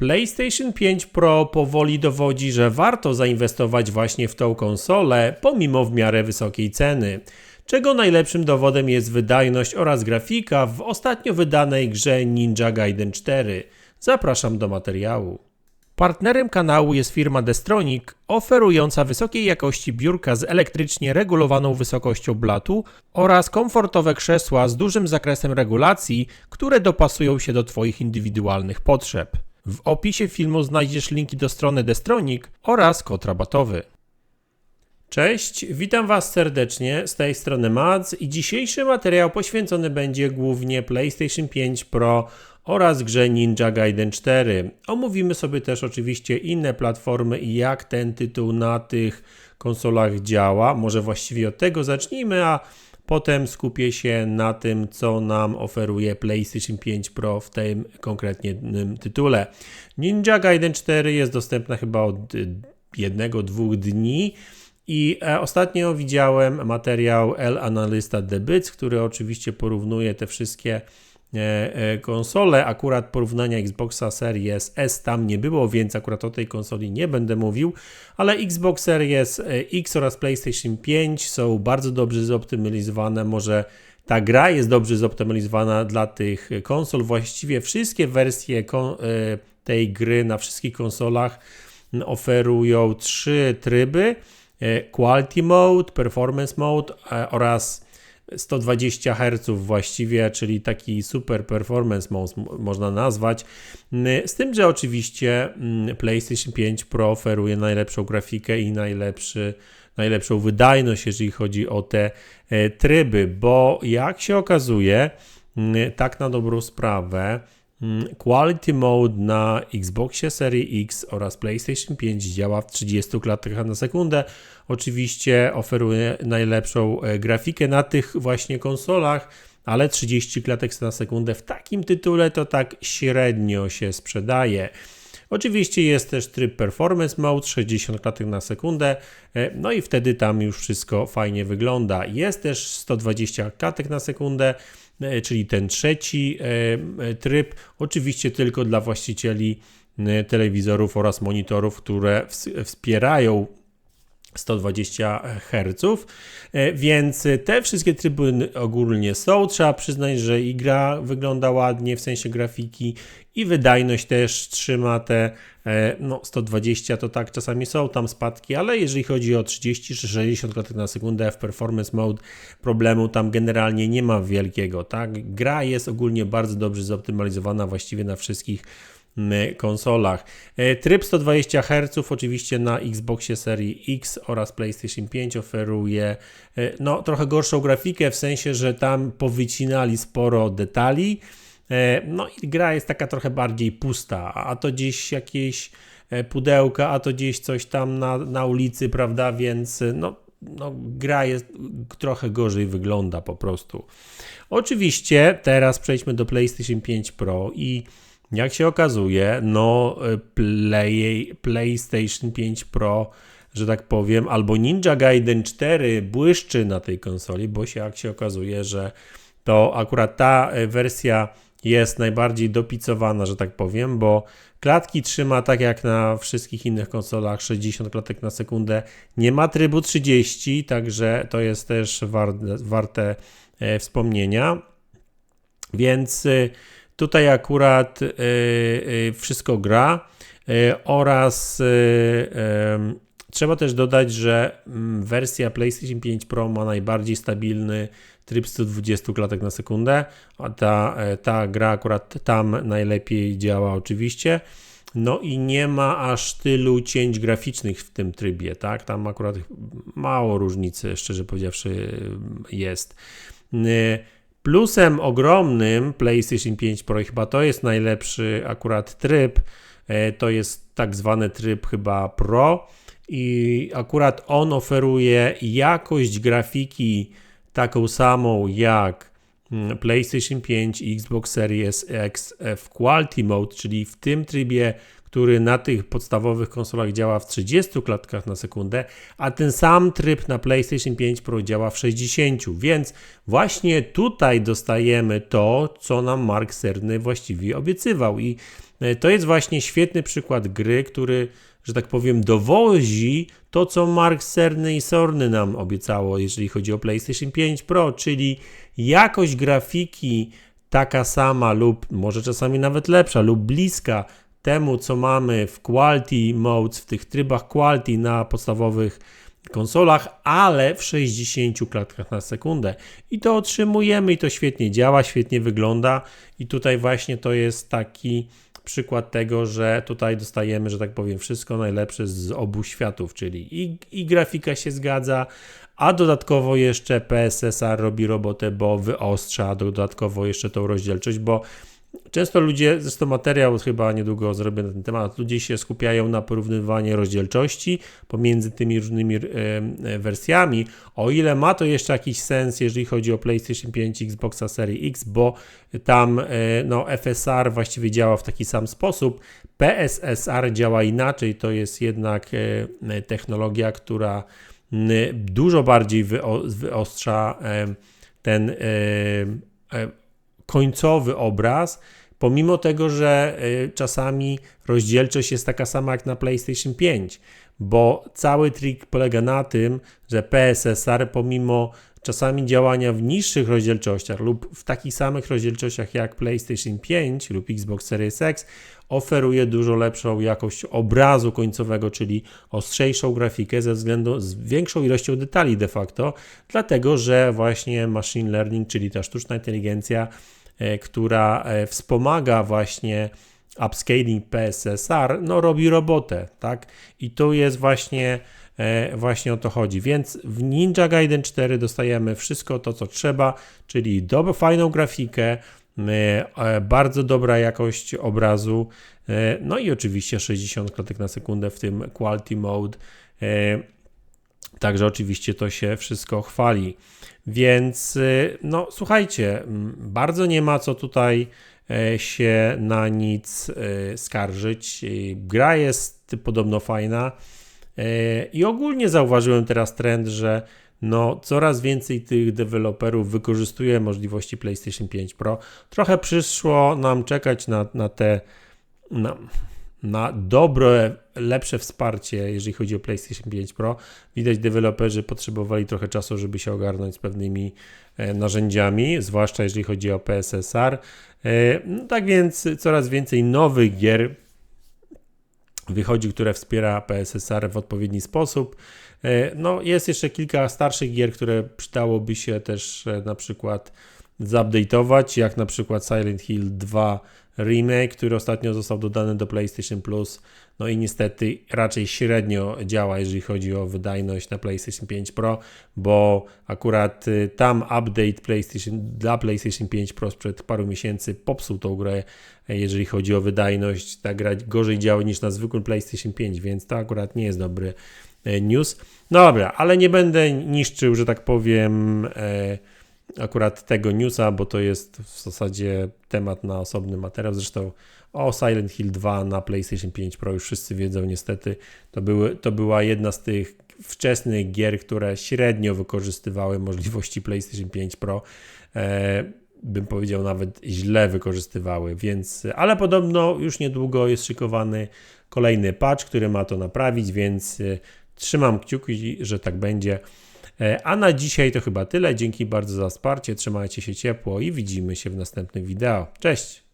PlayStation 5 Pro powoli dowodzi, że warto zainwestować właśnie w tą konsolę, pomimo w miarę wysokiej ceny. Czego najlepszym dowodem jest wydajność oraz grafika w ostatnio wydanej grze Ninja Gaiden 4. Zapraszam do materiału. Partnerem kanału jest firma Destronic, oferująca wysokiej jakości biurka z elektrycznie regulowaną wysokością blatu oraz komfortowe krzesła z dużym zakresem regulacji, które dopasują się do Twoich indywidualnych potrzeb. W opisie filmu znajdziesz linki do strony Destronic oraz kod rabatowy. Cześć, witam Was serdecznie z tej strony Mads i dzisiejszy materiał poświęcony będzie głównie PlayStation 5 Pro oraz grze Ninja Gaiden 4. Omówimy sobie też oczywiście inne platformy i jak ten tytuł na tych konsolach działa. Może właściwie od tego zacznijmy, a potem skupię się na tym, co nam oferuje PlayStation 5 Pro w tym konkretnym tytule. Ninja Gaiden 4 jest dostępna chyba od jednego, dwóch dni. I e, ostatnio widziałem materiał El Analysta Debyc, który oczywiście porównuje te wszystkie konsole. Akurat porównania Xboxa Series S tam nie było, więc akurat o tej konsoli nie będę mówił, ale Xbox Series X oraz PlayStation 5 są bardzo dobrze zoptymalizowane. Może ta gra jest dobrze zoptymalizowana dla tych konsol. Właściwie wszystkie wersje tej gry na wszystkich konsolach oferują trzy tryby. E, quality Mode, Performance Mode e, oraz 120 Hz właściwie, czyli taki super performance można nazwać. Z tym, że oczywiście PlayStation 5 Pro oferuje najlepszą grafikę i najlepszy, najlepszą wydajność, jeżeli chodzi o te e, tryby, bo jak się okazuje, tak na dobrą sprawę, Mm, Quality Mode na Xboxie Series X oraz PlayStation 5 działa w 30 klatkach na sekundę. Oczywiście oferuje najlepszą e, grafikę na tych właśnie konsolach, ale 30 klatek na sekundę w takim tytule to tak średnio się sprzedaje. Oczywiście jest też tryb Performance Mode 60 klatek na sekundę, e, no i wtedy tam już wszystko fajnie wygląda. Jest też 120 klatek na sekundę, czyli ten trzeci e, e, tryb, oczywiście tylko dla właścicieli telewizorów oraz monitorów, które wspierają 120 Hz, więc te wszystkie tryby ogólnie są. Trzeba przyznać, że i gra wygląda ładnie w sensie grafiki i wydajność też trzyma te no, 120 to tak czasami są tam spadki, ale jeżeli chodzi o 30 czy 60 klatek na sekundę w performance mode problemu tam generalnie nie ma wielkiego, tak? Gra jest ogólnie bardzo dobrze zoptymalizowana właściwie na wszystkich konsolach. E, tryb 120 Hz oczywiście na Xboxie serii X oraz PlayStation 5 oferuje e, no, trochę gorszą grafikę, w sensie, że tam powycinali sporo detali. E, no i gra jest taka trochę bardziej pusta, a to gdzieś jakieś pudełka, a to gdzieś coś tam na, na ulicy, prawda, więc no, no, gra jest trochę gorzej wygląda po prostu. Oczywiście teraz przejdźmy do PlayStation 5 Pro i jak się okazuje, no e, Play, PlayStation 5 Pro, że tak powiem, albo Ninja Gaiden 4 błyszczy na tej konsoli, bo się jak się okazuje, że to akurat ta e, wersja jest najbardziej dopicowana, że tak powiem, bo klatki trzyma tak jak na wszystkich innych konsolach 60 klatek na sekundę. Nie ma trybu 30, także to jest też warte, warte wspomnienia. Więc Tutaj akurat y, y, wszystko gra y, oraz trzeba też dodać, że mm, wersja PlayStation 5 Pro ma najbardziej stabilny tryb 120 klatek na sekundę, a ta, e, ta gra akurat tam najlepiej działa oczywiście. No i nie ma aż tylu cięć graficznych w tym trybie, tak? Tam akurat mało różnicy, szczerze powiedziawszy, jest. Plusem ogromnym PlayStation 5 Pro, chyba to jest najlepszy akurat tryb, e, to jest tak zwany tryb chyba Pro. I akurat on oferuje jakość grafiki taką samą jak mm, PlayStation 5 i Xbox Series X w Quality Mode, czyli w tym trybie, który na tych podstawowych konsolach działa w 30 klatkach na sekundę, a ten sam tryb na PlayStation 5 Pro działa w 60. Więc właśnie tutaj dostajemy to, co nam Mark Cerny właściwie obiecywał. I e, to jest właśnie świetny przykład gry, który że tak powiem, dowozi to, co Mark Cerny i Sorny nam obiecało, jeżeli chodzi o PlayStation 5 Pro, czyli jakość grafiki taka sama lub może czasami nawet lepsza lub bliska temu, co mamy w quality modes, w tych trybach quality na podstawowych konsolach, ale w 60 klatkach na sekundę. I to otrzymujemy i to świetnie działa, świetnie wygląda i tutaj właśnie to jest taki przykład tego, że tutaj dostajemy, że tak powiem, wszystko najlepsze z obu światów, czyli i, i grafika się zgadza, a dodatkowo jeszcze PSSR robi robotę, bo wyostrza dodatkowo jeszcze tą rozdzielczość, bo Często ludzie, zresztą materiał chyba niedługo zrobię na ten temat, ludzie się skupiają na porównywaniu rozdzielczości pomiędzy tymi różnymi e, e, wersjami, o ile ma to jeszcze jakiś sens, jeżeli chodzi o PlayStation 5, Xboxa Series X, bo tam e, no, FSR właściwie działa w taki sam sposób, PSSR działa inaczej, to jest jednak technologia, która dużo bardziej wyostrza ten końcowy obraz, pomimo tego, że y, czasami rozdzielczość jest taka sama jak na PlayStation 5, bo cały trik polega na tym, że PSSR pomimo czasami działania w niższych rozdzielczościach lub w takich samych rozdzielczościach jak PlayStation 5 lub Xbox Series X oferuje dużo lepszą jakość obrazu końcowego, czyli ostrzejszą grafikę ze względu z większą ilością detali de facto, dlatego że właśnie machine learning, czyli ta sztuczna inteligencja E, która e, wspomaga właśnie upscaling PSSR, no robi robotę, tak? I tu jest właśnie e, właśnie o to chodzi. Więc w Ninja Gaiden 4 dostajemy wszystko to, co trzeba, czyli dobrą, fajną grafikę, bardzo dobra jakość obrazu, no i oczywiście 60 klatek na sekundę w tym Quality Mode. Także oczywiście to się wszystko chwali. Więc y, no słuchajcie, bardzo nie ma co tutaj e, się na nic e, skarżyć. Gra jest podobno fajna e, i ogólnie zauważyłem teraz trend, że no, coraz więcej tych deweloperów wykorzystuje możliwości PlayStation 5 Pro. Trochę przyszło nam czekać na, na te na, na dobre, lepsze wsparcie, jeżeli chodzi o PlayStation 5 Pro. Widać, deweloperzy potrzebowali trochę czasu, żeby się ogarnąć z pewnymi e, narzędziami, zwłaszcza jeżeli chodzi o PSSR. E, no, tak więc coraz więcej nowych gier wychodzi, które wspiera PSSR w odpowiedni sposób. E, no, jest jeszcze kilka starszych gier, które przydałoby się też na przykład zupdate'ować, jak na przykład Silent Hill 2 remake, który ostatnio został dodany do PlayStation Plus. No i niestety raczej średnio działa, jeżeli chodzi o wydajność na PlayStation 5 Pro, bo akurat y, tam update PlayStation dla PlayStation 5 Pro sprzed paru miesięcy popsuł tą grę, jeżeli chodzi o wydajność. Ta gra gorzej działa niż na zwykłym PlayStation 5, więc to akurat nie jest dobry e, news. No dobra, ale nie będę niszczył, że tak powiem. E, akurat tego newsa, bo to jest w zasadzie temat na osobny materiał. Zresztą o Silent Hill 2 na PlayStation 5 Pro już wszyscy wiedzą niestety. To, były, to była jedna z tych wczesnych gier, które średnio wykorzystywały możliwości PlayStation 5 Pro. E, bym powiedział nawet źle wykorzystywały, więc ale podobno już niedługo jest szykowany kolejny patch, który ma to naprawić, więc e, trzymam kciuki, że tak będzie. E, a na dzisiaj to chyba tyle. Dzięki bardzo za wsparcie. Trzymajcie się ciepło i widzimy się w następnym wideo. Cześć!